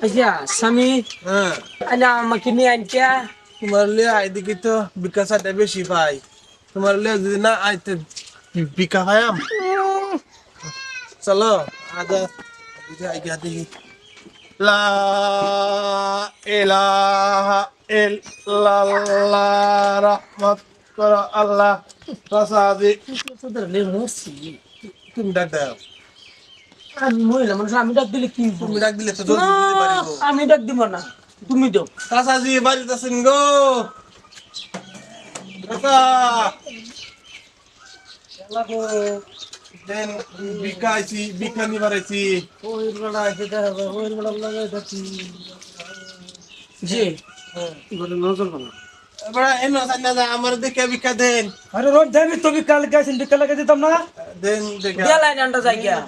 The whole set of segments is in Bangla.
আচ্ছা স্বামী হ্যাঁ আনা আমাকে নিয়ে আনছা তোমার লিয়ে আই দেখি তো বিকাশাটা বেশি পাই তোমার লিয়ে যদি না আইতে বিকা পায়াম চলো আদা আই গিয়া দেখি লা ইলাহা ইল্লাল্লাহ রহমত কর আমি মহিলা মানুষ আমি ডাক দিলে কি তুমি ডাক দিলে তো না, আমি ডাক দিব না তুমি দাও। রাসাজি বাড়িতে আছেন গো। দেন বিকা আইছি বিকা নিবার আইছি ওই বেড়া আছে দেখা ওই বেড়া লাগাই থাকি জি। বলে নজর বানা এবার এনো সান্না আমার দেখে বিকা দেন। আরে রোজ যাবি তো বিকাল গেছেন বিকাল লাগে দিতাম না? দেন দেখে। লাইন আন্ডা যাই গিয়া।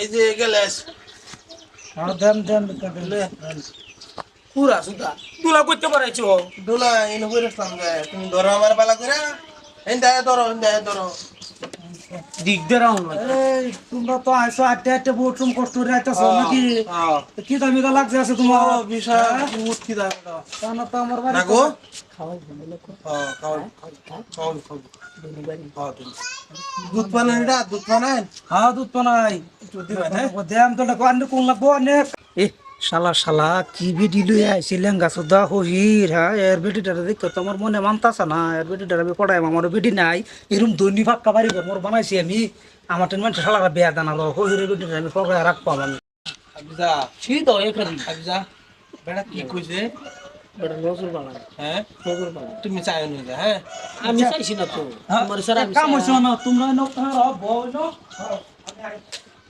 এই যে গেলেস হ্যাঁ দেন দেন বিকাল লে। পুরা সুদা। তুলা করতে পারাইছো? দোলা করে সামনে তুমি ধরো আমার পালা এন্ডা ধরো এন্ডা ধরো। দিক দে রাউন এই তোমরা তো আইসো আটটা আটটা বোটরুম কষ্ট করে আইতাছো নাকি? কি দামি দা লাগছে আছে তোমার? বিষয় বহুত কি কেন তো আমার বাড়ি গো খাওয়াই দুধ। পানেন এটা দুধ পানেন হ্যাঁ দুধ তো নাই দিবেন হ্যাঁ? তো কোন লাগবো? এ শালা শালা কি বেটি লই আইছি লেঙ্গা সুদা হহির হ্যাঁ? এর বেটিটারে দেখতো তোমার মনে মানতাছে না। এর বেটিটারে আমি পড়াই আমার বেটি নাই। এরম দৈনি ফাক্কা বাড়ি ঘর মোর বানাইছি আমি। আমার টেন মানুষ শালারা বেয়া দানালো হহিরের বেটিটারে আমি পড়াই রাখব আমি। আবিজা ছি তো এখানে আবিজা বেটা কি কইছে? বড় নজর বানা হ্যাঁ? নজর বানা তুমি চাই না হ্যাঁ? আমি চাইছি না তো। তোমার আমি কাম হইছে না তোমরা হ্যাঁ। গেছে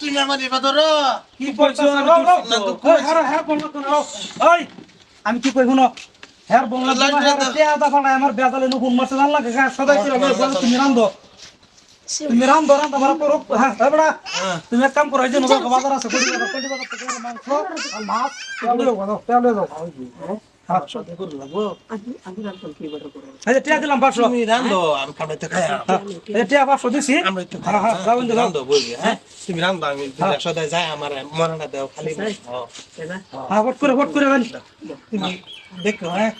তুমি আমার এবার ধরো কি ওই আমি কি কই শুনো। হ্যাঁ ফাড়া আমার বেজালে নুকুন মাছ জান লাগে সদাই বলে বলে তুমি রান্দো তুমি রান্দো রান্দো মারা করো হ্যাঁ হ্যাঁ তুমি এক কাম করো এই যে বাজার আছে মাছ বড় রান্ধো আমরা দেখো হ্যাঁ।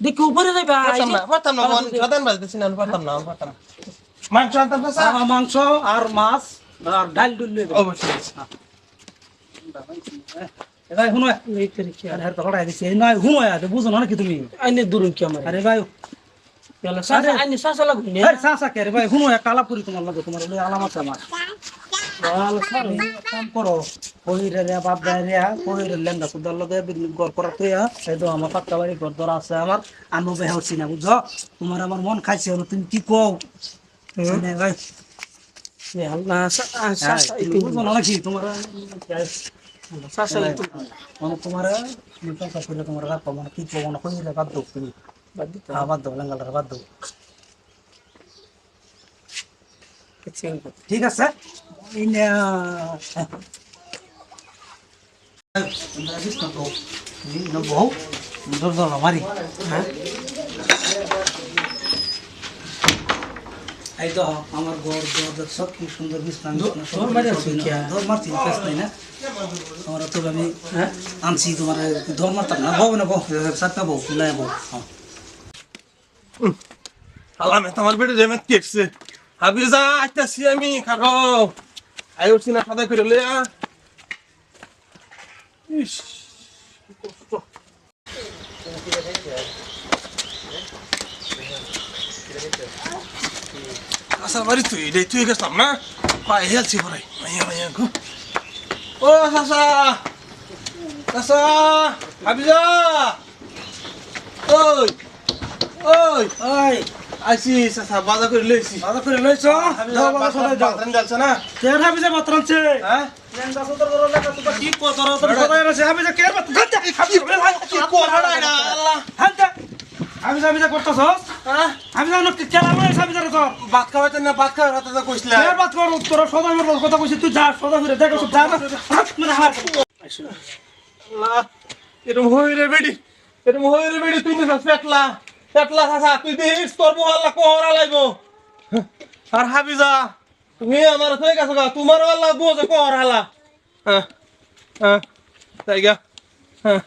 দেখো উপরে যাইবা পারতাম না পারতাম না মন সদান বাজতেছি না আমি পারতাম না আমি পারতাম মাংস আনতাম স্যার? মাংস আর মাছ আর ডাল ডুল অবশ্যই এবার শুনো। এই আর? তো দিছি বুঝো না কি তুমি? আইনে দূর কি আমার? আরে ভাই পেলা সাসা আইনে সাসা লাগু নে? আরে সা সা কে? ভাই শুনো কালা পুরি তোমার লাগে তোমার লই আলাম আছে আমার। ভালো সার কাম করো। কহিরে রে বাপ দাই রে কহিরে লেঙ্গা সুদার লগে গর করা তুই এই তো আমার পাক্কা বাড়ি ঘর ধরা আছে আমার। আমি বেহ হচ্ছি না বুঝছ? তোমার আমার মন খাইছে তুমি কি কও? ভাই। আল্লাহ সাসা হ্যাঁ, তুমি বুঝো না নাকি? তোমার মানে তোমার টাকা করে তোমার রাখো মানে কি মানে কহিরে বাদ দাও তুমি বাদ দিতে হ্যাঁ বাদ দাও লেঙ্গাটা বাদ দাও ঠিক আছে হ্যাঁ। বহু দর দর মারি হ্যাঁ এই তো আমার ঘর দর সব কি সুন্দর কি? দর মারছি কাজ নাই না? তোমার তো আমি হ্যাঁ? আনছি তোমার দর মারতাম না বউ না বউ সাতটা বউ লাই বউ হ্যাঁ। আলামে তোমার বেটে রেমে কেটছে হাবিজা আইতাছি আমি খারো আই উঠছি না সদাই করে লইয়া। ইস কষ্ট। আসার বাড়ি তুই এটাই তুই গেছিলাম না পায়ে হেলছি পরাই মাইয়া মাইয়া গো ও সাসা সাসা হাবিজা ওই ওই ওই আইছি চাচা বাজার করে লইছি বাজার করে লইছ দাও বাজার সদাই দাও বাজার যাচ্ছে না কেন হাবি যা বাত রানছে হ্যাঁ কি কো তোর তোর আছে হাবি যা কের বাত কি করড়া না আল্লাহ হান্তা হাবি যা করতাছস হ্যাঁ? যা কেলা লইছ হাবি যা তোর ভাত খাওয়াইতে না ভাত খাওয়ার হাতে তো কইছিলা। কের বাত কর তোর সদাই মোর কথা কইছিস তুই যা সদা ফিরে দেখ যা না মানে হাত আল্লাহ এরম হই রে বেডি এরম হই রে বেডি তুই না পেটলা পেটলা চাচা তুই দিস তোর আল্লাহ কোহরা লাইবো আর হাবিজা তুমি আমার হয়ে গেছো গা তোমার আল্লাহ বুঝে কোহরা হালা হ্যাঁ হ্যাঁ তাই গা হ্যাঁ।